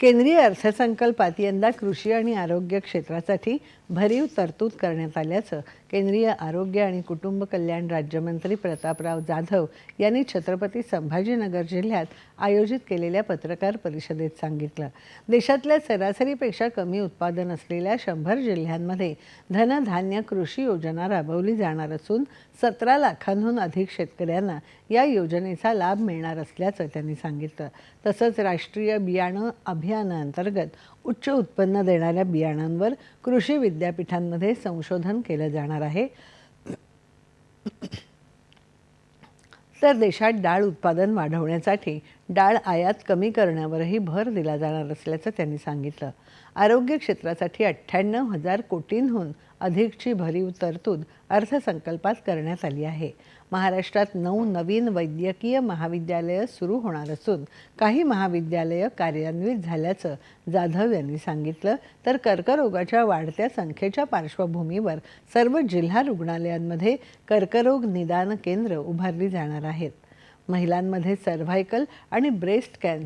केंद्रीय अर्थसंकल्पात यंदा कृषी आणि आरोग्य क्षेत्रासाठी भरीव तरतूद करण्यात आल्याचं केंद्रीय आरोग्य आणि कुटुंब कल्याण राज्यमंत्री प्रतापराव जाधव यांनी छत्रपती संभाजीनगर जिल्ह्यात आयोजित केलेल्या पत्रकार परिषदेत सांगितलं. देशातल्या सरासरीपेक्षा कमी उत्पादन असलेल्या शंभर जिल्ह्यांमध्ये धनधान्य कृषी योजना राबवली जाणार असून सतरा लाखांहून अधिक शेतकऱ्यांना या योजनेचा लाभ मिळणार असल्याचं त्यांनी सांगितलं. तसंच राष्ट्रीय बियाणं अभियानाअंतर्गत उच्च उत्पन्न देणाऱ्या बियाणांवर कृषी विद्यापीठांमध्ये संशोधन केलं जाणार आहे. तर देशात डाळ उत्पादन वाढवण्यासाठी डाळ आयात कमी करण्यावरही भर दिला जाणार असल्याचं त्यांनी सांगितलं. आरोग्य क्षेत्रासाठी अठ्ठ्याण्णव हजार कोटींहून अधिकची भरीव तरतूद अर्थसंकल्पात करण्यात आली आहे. महाराष्ट्रात नऊ नवीन वैद्यकीय महाविद्यालयं सुरू होणार असून काही महाविद्यालयं कार्यान्वित झाल्याचं जाधव यांनी सांगितलं. तर कर्करोगाच्या वाढत्या संख्येच्या पार्श्वभूमीवर सर्व जिल्हा रुग्णालयांमध्ये कर्करोग निदान केंद्र उभारली जाणार आहेत. महिलांमध्ये सर्व्हायकल आणि ब्रेस्ट कॅन्सर